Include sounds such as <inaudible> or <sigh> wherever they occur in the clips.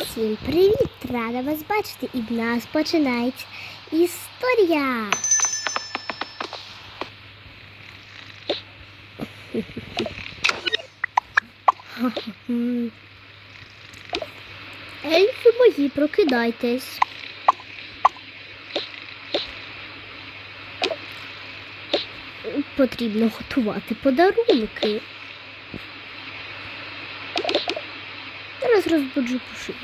Всім привіт! Рада вас бачити! І в нас починається історія. Ельфи мої, прокидайтесь. Потрібно готувати подарунки. Зараз розбуджу пушинку.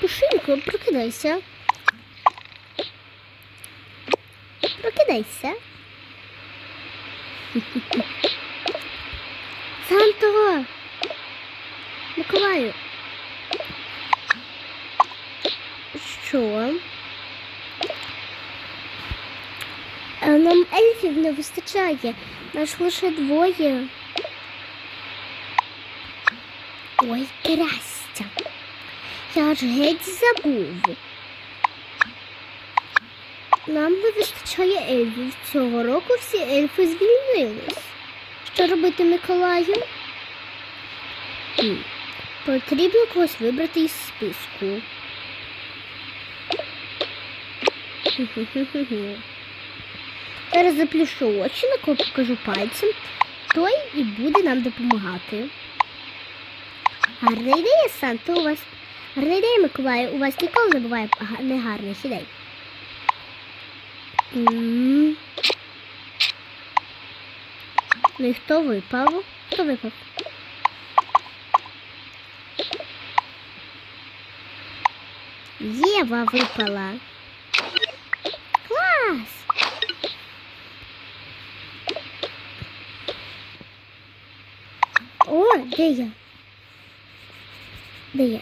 Пушинко, прокидайся. Прокидайся. <laughs> Санто! Миколаю. Що? А Нам ельфів не вистачає. Наш лише двоє. Ой, крастя. Я ж геть забув. Нам не вистачає ельфів. Цього року всі ельфи звільнились. Що робити Миколаю? Потрібно когось вибрати із списку. Зараз заплюшу очі, на кого покажу пальцем, той і буде нам допомагати. Гарна ідея, Санта, у вас. Гарна ідея, Миколаю, у вас ніколи не буває га- негарних ідей. Ну і хто випав? Хто випав? Єва випала. Клас! О, де я? Де я?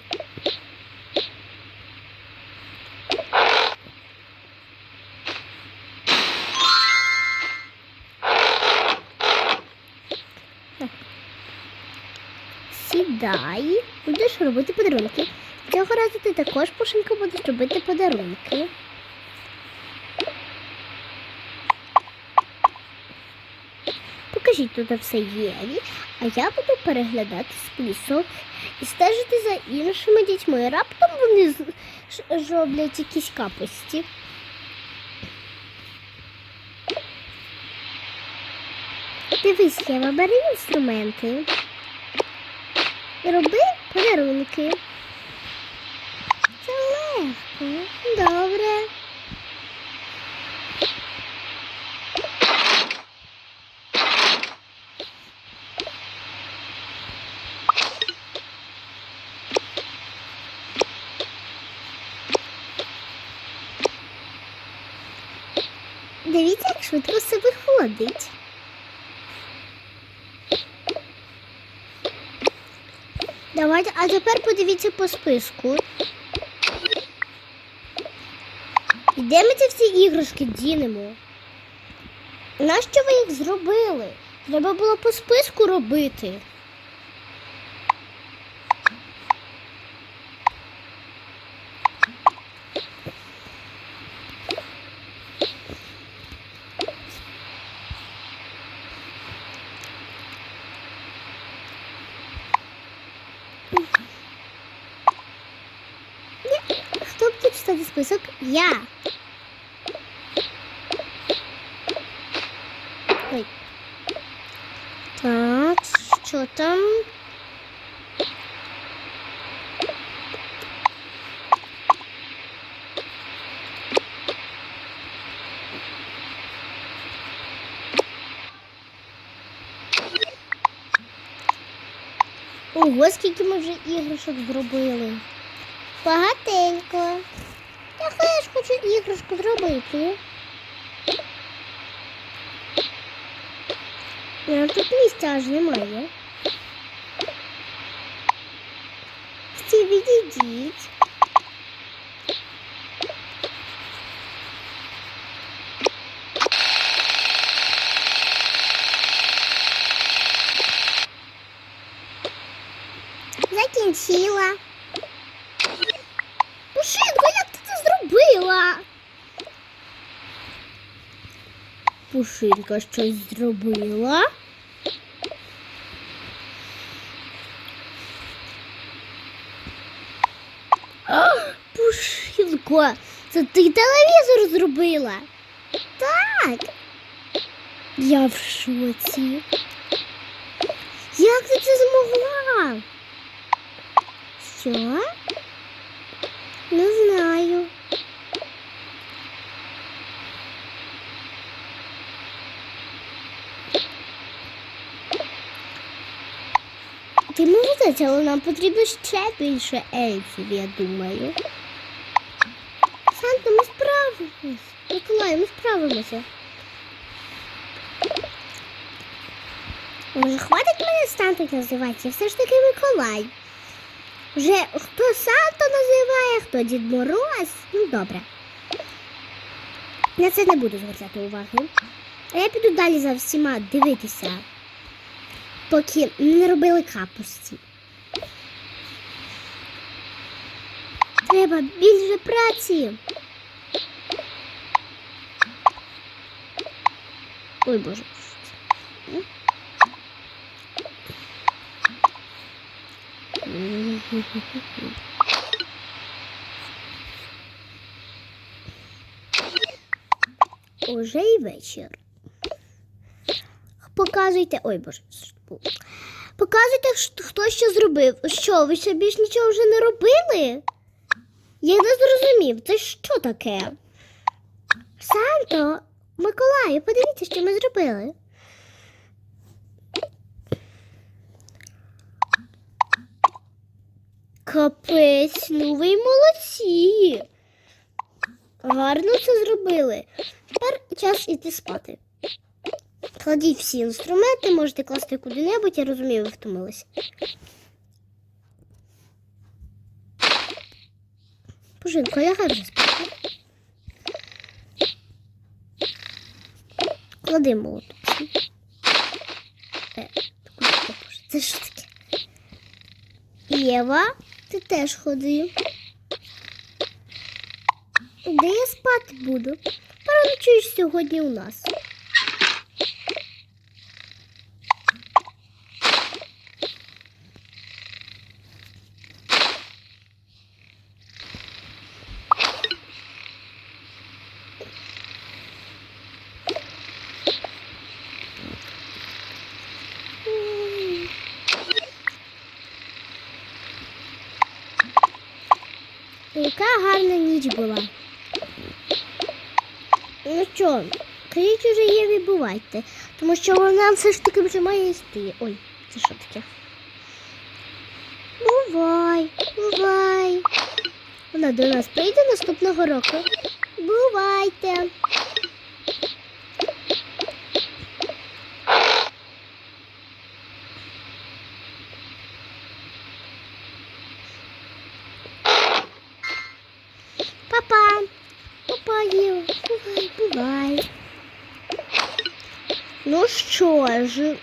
Сідай, будеш робити подарунки. Цього разу ти також, Пушенько, будеш робити подарунки. Покажіть тут все Єві, а я буду переглядати список і стежити за іншими дітьми. Раптом вони зроблять якісь капості. Дивись, Єва, бери інструменти. Роби подарунки. Це легко. Добре. Дивіться, як швидко все виходить. Давайте, а тепер подивіться по списку. І де ми ці всі іграшки дінемо? Нащо ви їх зробили? Треба було по списку робити. Хто буде читати список? Я. Ой. Так, що там? Ого, скільки ми вже іграшок зробили. Багатенько. Я теж хочу іграшку зробити. Ну, тут місця аж немає. Всі відійдіть. Закінчила. Пушинка щось зробила. Пушилко, це ти телевізор зробила? Так. Я в шоці. Як ти це змогла? Що? Не знаю. Ти але нам потрібно ще більше ельфів, я думаю. Санта, ми справимось. Миколай, ми справимося. Може, хватить мене Санта називати? Я все ж таки Миколай. Вже хто Санта називає, хто Дід Мороз. Ну, добре. На це не буду звертати уваги. А я піду далі за всіма дивитися, поки не робили капусті. Треба більше праці. Ой, Боже. Уже і вечір. Показуйте. Ой, боже. Показуйте, хто що зробив. Що, ви ще більш нічого вже не робили? Я не зрозумів, це що таке? Санто, Миколаю, подивіться, що ми зробили. Капець, ну ви молодці. Гарно це зробили. Тепер час іти спати. Кладіть всі інструменти, можете класти куди-небудь, я розумію, ви втомилися. Лягай вже спати. Клади молоток. Е? Це що таке? Єва, ти теж ходи. Де я спати буду? Переночуєш сьогодні у нас. Яка гарна ніч була. Ну що, кажіть уже Єві бувайте, тому що вона все ж таки вже має йти. Ой, це що таке? Бувай, бувай. Вона до нас прийде наступного року. Бувайте. Папа. Папа Єва, бувай, бувай. Ну що ж,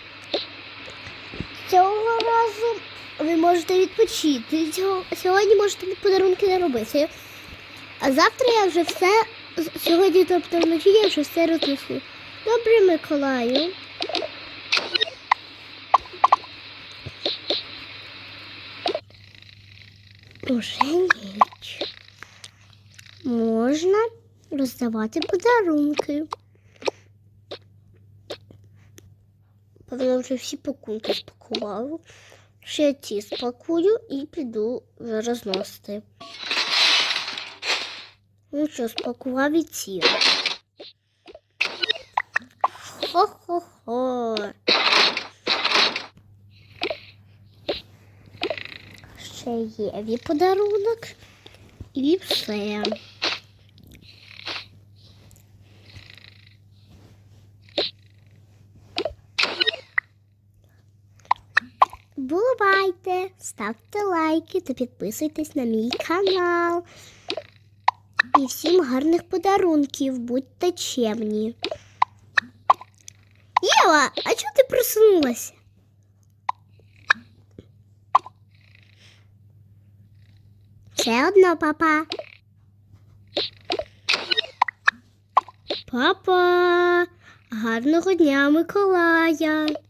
цього разу ви можете відпочити. Сьогодні можете подарунки не робити. А завтра я вже все, сьогодні, тобто вночі я вже все рознесу. Добре, Миколаю. Уже ніч. Можна роздавати подарунки. Певно, вже всі пакунки спакувала. Ще я ці спакую і піду розносити. Ну що, спакував і ці. Хо-хо-хо. Ще є ві подарунок і все. Бувайте, ставте лайки та підписуйтесь на мій канал. І всім гарних подарунків, будьте чемні. Єва, а чого ти проснулася? Все одно, папа. Папа, гарного дня, Миколая.